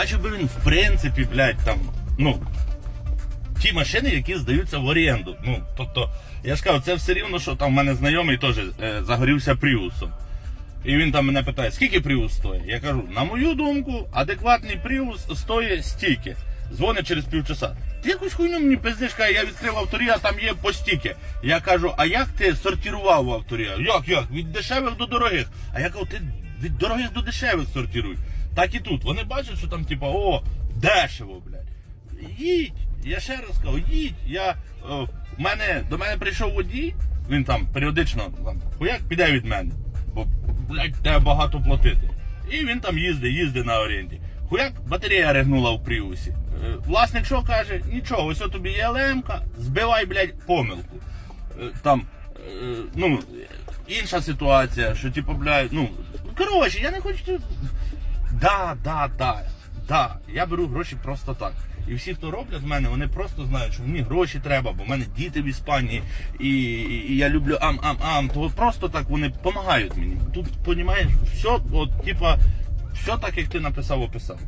Бачив би він, в принципі, блядь, там, ну, ті машини, які здаються в оренду. Ну, тобто, я ж кажу, це все рівно, що там в мене знайомий теж е, загорівся Пріусом. І він там мене питає, скільки Пріус стоїть? Я кажу, на мою думку, адекватний Пріус стоїть стільки. Дзвонить через півчаса. Ти якусь хуйню мені пиздиш, каже, я відкрив авторі, а там є по стільки. Я кажу, а як ти сортував в авторі? Як, як? Від дешевих до дорогих. А я кажу, ти від дорогих до дешевих сортируй. Так і тут. Вони бачать, що там, типа, о, дешево, блядь. Їдь, я ще раз кажу, їдь. Я, о, в мене, до мене прийшов водій, він там періодично там, хуяк піде від мене, бо, блядь, треба багато платити. І він там їздить, їздить на оренді. Хуяк батарея ригнула в пріусі. Е, Власник що каже? Нічого, ось тобі є лемка, збивай, блядь, помилку. Е, Там, е, ну, інша ситуація, що типу, блядь, ну, коротше, я не хочу. Да, да, да, да. Я беру гроші просто так. І всі, хто роблять в мене, вони просто знають, що мені гроші треба, бо в мене діти в Іспанії, і, і, і я люблю ам-ам-ам. То просто так вони допомагають мені. Тут, розумієш, все, от, типа, все так, як ти написав, описав.